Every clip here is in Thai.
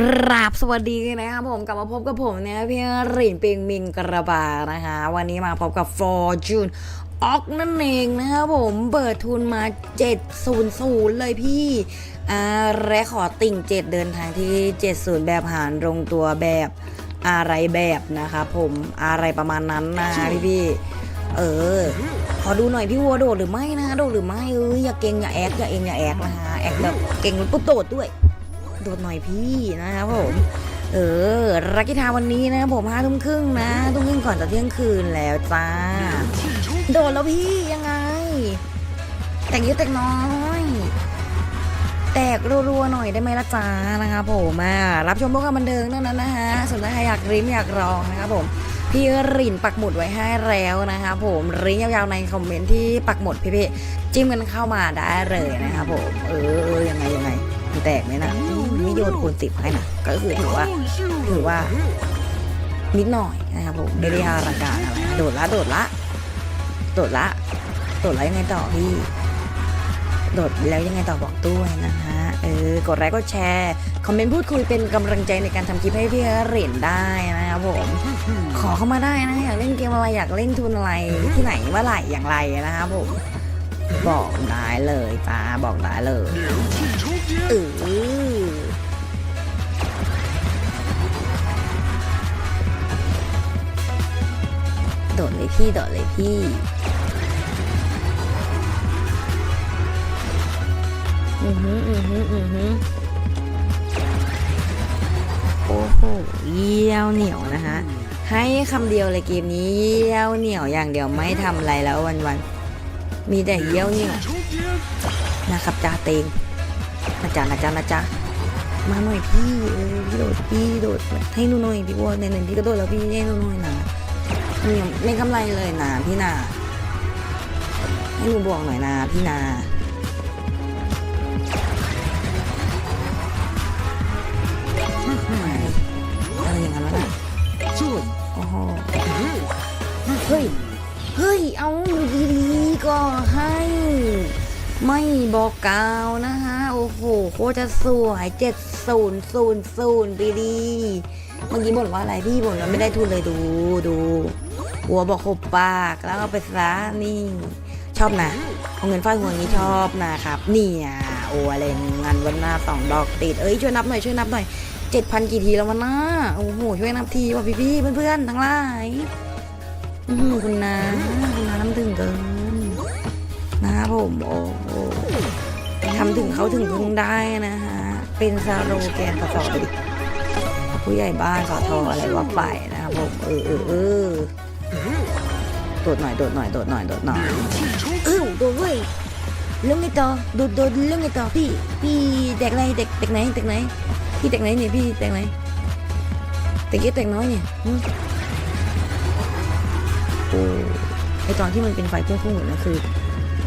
กราบสวัสดีนะครับผมกลับมาพบกับผมเนี่ยพี่หรินเปียงมิงกระบานะคะ วันนี้มาพบกับ Fortune ออกนั่นเองนะครับผมเปิดทุนมา 700 เลยพี่อ่าและขอติ่ง 7 เดินทางที่ 70 แบบหารลงตัวแบบอะไรแบบนะครับผมอะไรประมาณนั้นนะพี่พี่เออ ขอดูหน่อยพี่วัวโดดหรือไม่นะโดดหรือไม่เอ้ยอย่าเก่งอย่าแอกอย่าเองอย่าแอกนะฮะแอกแบบเก่งแล้วปุ๊บโดดด้วย โดดหน่อยพี่นะครับผมเออรักกิทาวันนี้นะครับผมห้าทุ่มครึ่งนะทุ่มครึ่งก่อนจะเที่ยงคืนแล้วจ้า โดดแล้วพี่ยังไง แต่งเยอะแต่งน้อยแตกรัวๆหน่อยได้ไหมละจ้านะครับผมอะรับชมพวกเราบันเทิงนั่นนะฮะส่วนถ้าใครอยากริมอยากลองนะครับผมพี่รินปักหมุดไว้ให้แล้วนะครับผมริงยาวๆในคอมเมนต์ที่ปักหมุดพี่ๆจิ้มกันเข้ามาได้เลยนะครับผมเออเออยังไงยังไงแตกไหมนะ ไม่โยนคูณสิบให้นะก็คือถือว่าถือว่า นิดหน่อยนะครับผมไม่ได้อลังการอะไรโดดละโดดละโดดละโดดละยังไงต่อพี่โดดแล้วยังไงต่อบอกด้วยนะฮะเออกดไลค์กดแชร์ คอมเมนต์พูดคุยเป็นกำลังใจในการทำคลิปให้พี่เหรียญได้นะครับผมขอเข้ามาได้นะอยากเล่นเกมอะไรอยากเล่นทุนอะไรที่ไหนเมื่อไหร่อย่างไรนะครับผมบอกได้เลยจ้าบอกได้เลยเออ โดดเลยพี่โดดเลยพี่อือหืออือหืออือหือโอ้โหเยี่ยวเหนียวนะคะให้คำเดียวเลยเกมนี้เยี่ยวเหนียวอย่างเดียวไม่ทำอะไรแล้ววันๆมีแต่เยี่ยวเหนียวนะครับจ้าเตงนะจ๊ะนะจ๊ะนะจ๊ะมาหน่อยพี่เออพี่โดดพี่โดดให้หนูหน่อยพี่วัวในหนึ่งพี่ก็โดดแล้วพี่ให้หนูหน่อยนะเนี่ย ไม่กำไรเลยนะพี่นาให้หนูบวกหน่อยนะพี่นาอะไรอย่างนั้นวะน่ะโอ้โหเฮ้ย เฮ้ย เอาอยู่ดีๆก็ให้ ไม่บอกกาวนะฮะ โอ้โห โคจะสวยเจ็ดศูนย์ศูนย์ศูนย์ดีดีๆเมื่อกี้บ่นว่าอะไรพี่บ่นว่าไม่ได้ทุนเลยดูดู หัวบอกขบปากแล้วเอาไปซะนี่ ชอบนะเอาเงินฟาดหัวอย่างนี้ชอบนะครับ เนี่ยโอ้อะไรงานวันหน้าสองดอกติดเอ้ยช่วยนับหน่อยช่วยนับหน่อยเจ็ดพันกี่ทีแล้ววันหน้าโอ้โหช่วยนับทีว่ะพี่พี่ๆเพื่อนๆทั้งหลายคุณนาคุณนาน้ำถึงเกินนะผมโอ้โหทำถึงเขาถึงพึ่งได้นะฮะ เป็นซาโรแกนสอไปดิผู้ใหญ่บ้านสอทออะไรว่าไปนะครับผมเออเออเออ โดดหน่อยโดดหน่อยโดดหน่อยโดดหน่อยเออโดนเว้ยเรื่องไงต่อโดนโดนเรื่องไงต่อพี่พี่แตกไหนแตกแตกไหนแตกไหนพี่แตกไหนเนี่ยพี่แตกไหนแตกเยอะแตกน้อยเนี่ยหึโอ้ไอตอนที่มันเป็นไฟพุ่งๆอยู่นะคือ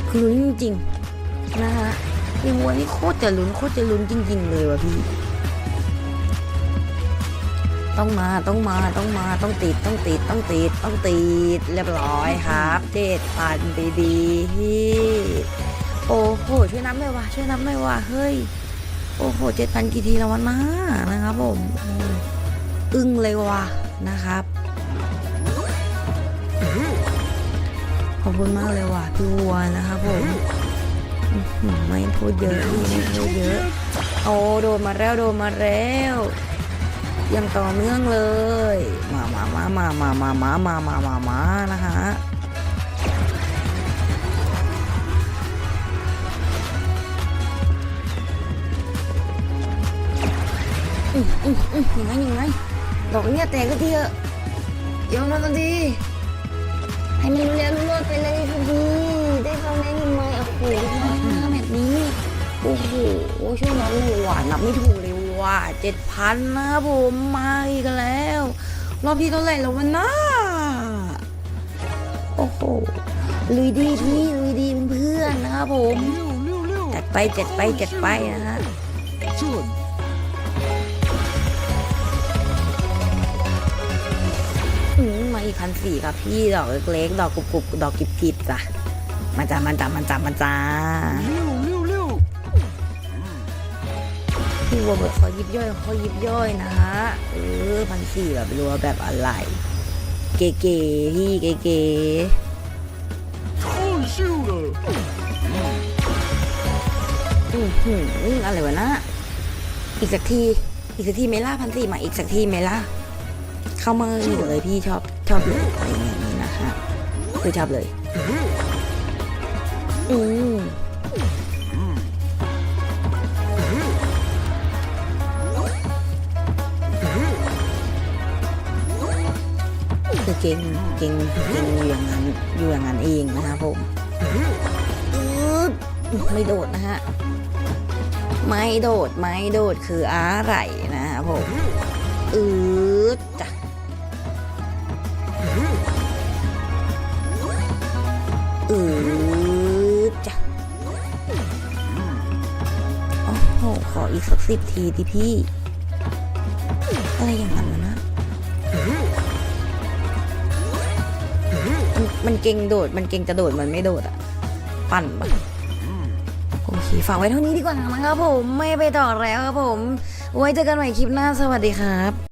คือลุ้นจริงๆนะฮะพี่วัวนี่โคตรจะลุ้นโคตรจะลุ้นจริง ๆ เลยว่ะพี่ ต้องมาต้องมาต้องมาต้องติดต้องติดต้องติดต้องติดเรียบร้อยครับเจ็ดพันดีๆโอ้โหช่วยนับหน่อยว่ะช่วยนับหน่อยว่ะเฮ้ยโอ้โหเจ็ดพันกี่ทีแล้ววะน้านะครับผมอึ้งเลยว่ะนะครับขอบคุณมากเลยว่ะพี่วัวนะครับผมไม่พูดเยอะไม่พูดเยอะโอ้โดนมาแล้วโดนมาแล้ว ยังต่อเนื่องเลย มามามามามามามามามามามานะคะอืมอืมอืมยังไงยังไงดอกเนี้ยแตกก็ทีเถอะยอมรับกันทีให้มันเรียนรวดไปเลยคุณพี่ได้ฟังได้ยินไหมโอ้โหแบบนี้โอ้โหช่วยนับเลยว่ะนับไม่ถูกเลย ว่ะเจ็ดพันนะครับผมมาอีกแล้ว รอบที่เท่าไหร่แล้ววันน่าโอ้โหลุยดีพี่ลุยดีเพื่อนนะครับผมจัดไปจัดไปจัดไปนะฮะมาอีกพันสี่ครับพี่ดอกเล็กๆ ดอกกรุบๆ ดอกกิบๆจ้ะมาจ้ามาจ้ามาจ้ามาจ้า พี่รัวแบบขอยิบย่อยขอยิบย่อยนะฮะเออพันสี่แบบรัวแบบอะไร เก๋ๆพี่เก๋ๆอือหืออะไรวะนะอีกสักทีอีกสักทีไหม่ล่าพันสี่มาอีกสักทีไหม่ล่าเข้ามาเลยพี่ชอบชอบเลยอะไรอย่างนี้นะฮะคือชอบเลย อืม ก่งเก่งเก่งอยู่อย่างนั้นอยู่อย่างนั้นเองนะครับผมไม่โดดนะฮะไม่โดดไม่โดดคืออะไรนะครับผมอืดจ้ะอืดจ้ะโอ้โหขออีกสักสิบทีดิพี่อะไรอย่างนั้น มันเก่งโดด มันเก่งจะโดด มันไม่โดดอะปั่นปะโอเคฝากไว้เท่านี้ดีกว่านะครับผม ไม่ไปต่อแล้วครับผม ไว้เจอกันใหม่คลิปหน้า สวัสดีครับ